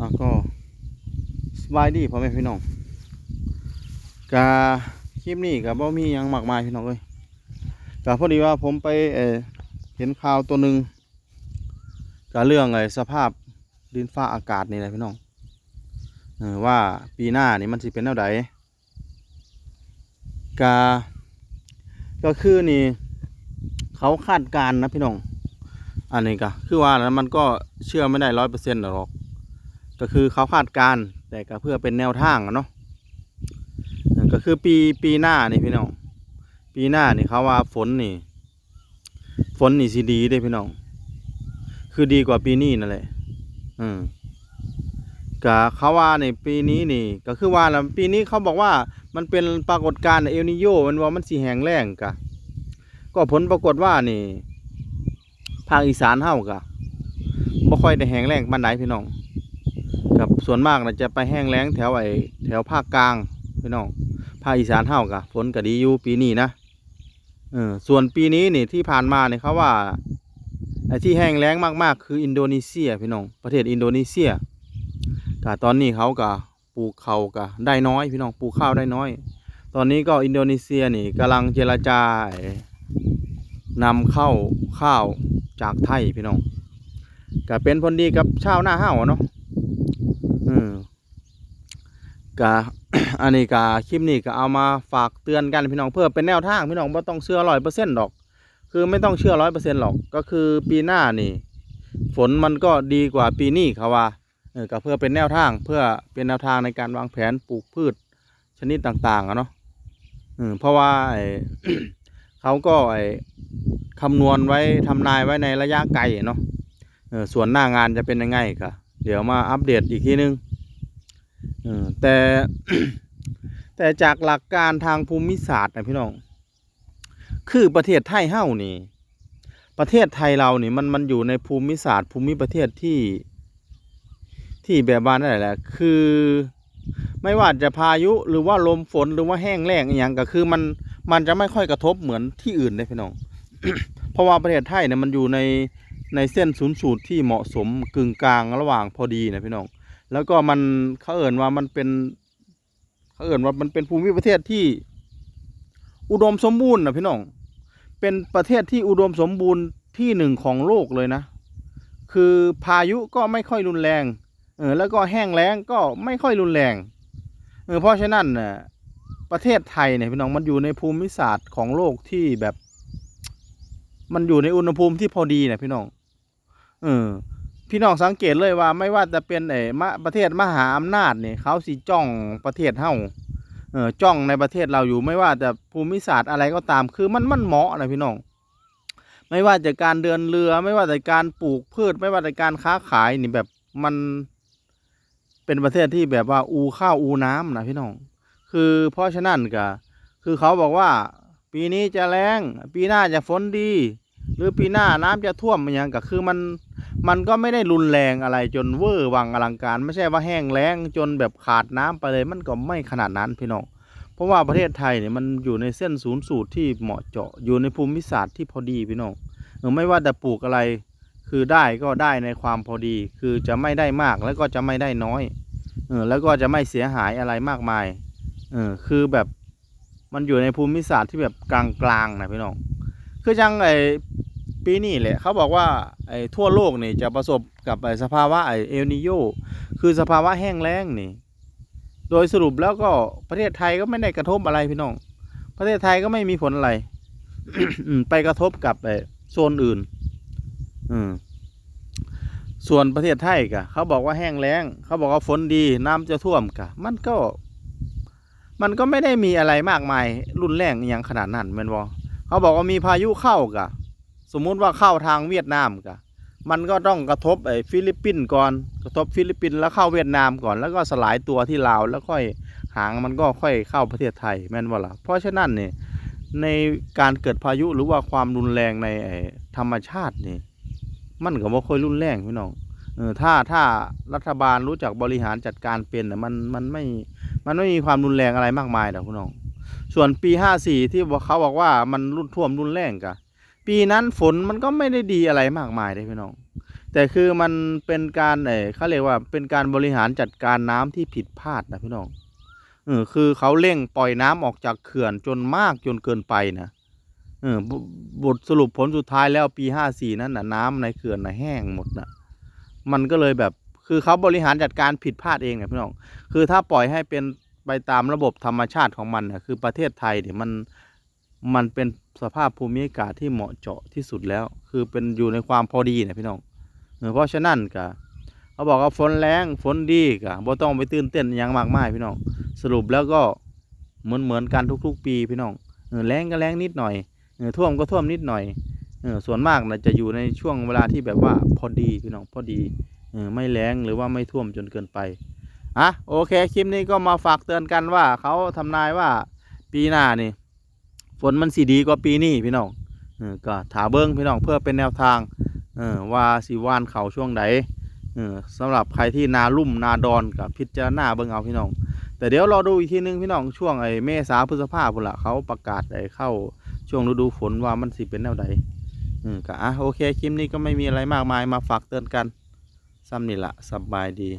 อะก็สบายดีพ่อแม่พี่น้องกาคลิปนี้กับบ่มียังมากมายพี่น้องเอ้ยกาพอดีว่าผมไปเอเห็นข่าวตัวหนึ่งกาเรื่องไอ้สภาพดินฟ้าอากาศนี่แหละพี่น้องออว่าปีหน้านี่มันสิเป็นแนวใดกาก็คือนี่เขาคาดการณ์นะพี่น้อง อันนี้ก็คือว่าแล้วมันก็เชื่อไม่ได้ร้อยเปอร์เซ็นต์หรอก ก็คือเขาคาดการณ์แต่ก็เพื่อเป็นแนวทางอะเนาะก็คือปีปีหน้านี่พี่น้องปีหน้านี่เขาว่าฝนนี่ ฝนนี่สิดีเด้พี่น้องคือดีกว่าปีนี้นั่นแหละอืมก็เขาว่าในปีนี้นี่ ก็คือว่าแล้วปีนี้เขาบอกว่ามันเป็นปรากฏการณ์เอลนิโยมันว่ามันสีแหงแล้งกะก็ผลปรากฏว่านี่ ภาคอีสานเฮากะบ่ค่อยได้แหงแล้งปานใดพี่น้อง กับส่วนมากนะจะไปแห้งแล้งแถวไอ้แถวภาคกลางพี่น้องภาคอีสานเฮากะฝนก็ดีอยู่ปีนี้นะเออส่วนปีนี้นี่ที่ผ่านมาเนี่ยเขาว่าไอ้ที่แห้งแล้งมากๆ คืออินโดนีเซียพี่น้องประเทศอินโดนีเซียกะตอนนี้เขากะปลูกเขาวกะได้น้อยพี่น้องปลูกข้าวได้น้อย ตอนนี้ก็อินโดนีเซียนี่กำลังเจรจานำเข้าข้าวจากไทยพี่น้องก็เป็นผลดีกับชาวนาเฮาอะเนาะ อืม กะอันนี้กะคลิปนี้ก็เอามาฝากเตือนกันพี่น้องเพื่อเป็นแนวทางพี่น้องไม่ต้องเชื่อร้อยเปอร์เซ็นต์หรอก คือไม่ต้องเชื่อร้อยเปอร์เซ็นต์หรอกก็คือปีหน้านี่ ฝนมันก็ดีกว่าปีนี้เขาว่าเออก็เพื่อเป็นแนวทางเพื่อเป็นแนวทางในการวางแผนปลูกพืชชนิดต่างๆอะเนาะอืมเพราะว่าไอ้เขาก็ไอ้คำนวณไว้ทำนายไว้ในระยะไกลเนาะเออส่วนหน้างานจะเป็นยังไงก็เดี๋ยวมาอัปเดตอีกทีนึง แต่แต่จากหลักการทางภูมิศาสตร์นะพี่น้อง คือประเทศไทยเฮ้านี่ ประเทศไทยเรานี่มันมันอยู่ในภูมิศาสตร์ ภูมิประเทศที่ที่แบบว่านั่นแหละ คือไม่ว่าจะพายุหรือว่าลมฝนหรือว่าแห้งแล้งอย่างก็คือมันมันจะไม่ค่อยกระทบเหมือนที่อื่นเลยพี่น้อง เพราะว่าประเทศไทยเนี่ยมันอยู่ในในเส้นศูนย์สูตรที่เหมาะสมกึ่งกลางระหว่างพอดีนะพี่น้อง แล้วก็มันเขาเอ่นว่ามันเป็นเขาเอ่นว่ามันเป็นภูมิประเทศที่ อุดมสมบูรณ์นะพี่น้อง เป็นประเทศที่อุดมสมบูรณ์ที่หนึ่งของโลกเลยนะ คือพายุก็ไม่ค่อยรุนแรง เออแล้วก็แห้งแล้งก็ไม่ค่อยรุนแรง เออเพราะฉะนั้นน่ะประเทศไทยเนี่ยพี่น้องมันอยู่ในภูมิศาสตร์ของโลกที่แบบ มันอยู่ในอุณหภูมิที่พอดีนะพี่น้อง เออ พี่น้องสังเกตเลยว่าไม่ว่าจะเป็นไอ้มะประเทศมหาอำนาจเนี่ยเขาสิจ้องประเทศเฮาเออจ้องในประเทศเราอยู่ไม่ว่าแต่ภูมิศาสตร์อะไรก็ตามคือมันมันเหมาะนะพี่น้อง ไม่ว่าจะการเดินเรือ ไม่ว่าแต่การปลูกพืช ไม่ว่าแต่การค้าขายนี่แบบมันเป็นประเทศที่แบบว่าอูข้าวอูน้ำนะพี่น้อง คือเพราะฉะนั้นก็คือเขาบอกว่าปีนี้จะแรงปีหน้าจะฝนดี หรือปีหน้าน้ำจะท่วมมันยังก็คือมัน มันก็ไม่ได้รุนแรงอะไรจนเวอร์วังอลังการ ไม่ใช่ว่าแห้งแล้งจนแบบขาดน้ำไปเลยมันก็ไม่ขนาดนั้นพี่น้องเพราะว่าประเทศไทยเนี่ยมันอยู่ในเส้นศูนย์สูตรที่เหมาะเจาะอยู่ในภูมิศาสตร์ที่พอดีพี่น้องเออไม่ว่าจะปลูกอะไร คือได้ก็ได้ในความพอดี คือจะไม่ได้มากแล้วก็จะไม่ได้น้อยเออแล้วก็จะไม่เสียหายอะไรมากมายเออคือแบบมันอยู่ในภูมิศาสตร์ที่แบบกลางๆนะพี่น้องคือจังไอ ปีนี้แหละเขาบอกว่าไอ้ทั่วโลกนี่จะประสบกับไอ้สภาวะไอเอลนิโยคือสภาวะแห้งแล้งนี่ โดยสรุปแล้วก็ประเทศไทยก็ไม่ได้กระทบอะไรพี่น้อง ประเทศไทยก็ไม่มีผลอะไรไปกระทบกับไอโซนอื่น อืมส่วนประเทศไทยกะเขาบอกว่าแห้งแล้ง เขาบอกว่าฝนดีน้ำจะท่วมกะมันก็ มันก็ไม่ได้มีอะไรมากมาย รุนแรงอย่างขนาดนั้นแม่นบ่เขาบอกว่ามีพายุเข้ากะ สมมุติว่าเข้าทางเวียดนามกะมันก็ต้องกระทบไอ้ฟิลิปปินส์ก่อน กระทบฟิลิปปินส์แล้วเข้าเวียดนามก่อน แล้วก็สลายตัวที่ลาวแล้วค่อยหางมันก็ค่อยเข้าประเทศไทยแม่นบ่ล่ะเพราะฉะนั้นเนี่ยในการเกิดพายุหรือว่าความรุนแรงในไอ้ธรรมชาตินี่มันก็บ่ค่อยรุนแรงพี่น้องเออถ้าถ้ารัฐบาลรู้จักบริหารจัดการเป็นน่ะมันมันไม่มันไม่มีความรุนแรงอะไรมากมายหรอกพี่น้อง ส่วนปีห้าสี่ที่เขาบอกว่ามันรุนท่วมรุนแรงกะ ปีนั้นฝนมันก็ไม่ได้ดีอะไรมากมายเลยพี่น้อง แต่คือมันเป็นการเออเขาเรียกว่าเป็นการบริหารจัดการน้ำที่ผิดพลาดนะพี่น้องเออคือเขาเร่งปล่อยน้ำออกจากเขื่อนจนมากจนเกินไปนะเออบทสรุปผลสุดท้ายแล้วปีห้าสี่นั้นนะน้ำในเขื่อนนะแห้งหมดนะมันก็เลยแบบคือเขาบริหารจัดการผิดพลาดเองนะพี่น้อง คือถ้าปล่อยให้เป็นไปตามระบบธรรมชาติของมันนะคือประเทศไทยเนี่ยมัน มันเป็นสภาพภูมิอากาศที่เหมาะเจาะที่สุดแล้ว คือเป็นอยู่ในความพอดีนะพี่น้องเออเพราะฉะนั้นก็เขาบอกว่าฝนแรงฝนดีก็บ่ต้องไปตื่นเต้นหยังมากมายพี่น้องสรุปแล้วก็เหมือนเหมือนกันทุก ๆ ปีพี่น้องเออแรงก็แรงนิดหน่อยเออท่วมก็ท่วมนิดหน่อยเออส่วนมากนะจะอยู่ในช่วงเวลาที่แบบว่าพอดีพี่น้องพอดีเออไม่แรงหรือว่าไม่ท่วมจนเกินไปอะโอเคคลิปนี้ก็มาฝากเตือนกันว่าเขาทำนายว่าปีหน้านี่ ฝนมันสีดีกว่าปีนี้พี่น้องก็ถาเบิ้งพี่น้องเพื่อเป็นแนวทางว่าสิว่านเขาช่วงใดเออสำหรับใครที่นาลุ่มนาดอนกับพิจารณาเบิ่งเอาพี่น้อง แต่เดี๋ยวรอดูอีกทีนึงพี่น้องช่วงไอ้เมษาพฤษภาพุ่นละเขาประกาศไอ้เข้าช่วงฤดูฝนว่ามันสิเป็นแนวใดอืมก็อะโอเคคลิปนี้ก็ไม่มีอะไรมากมายมาฝากเตือนกันซ้ำนี่ละสบายดี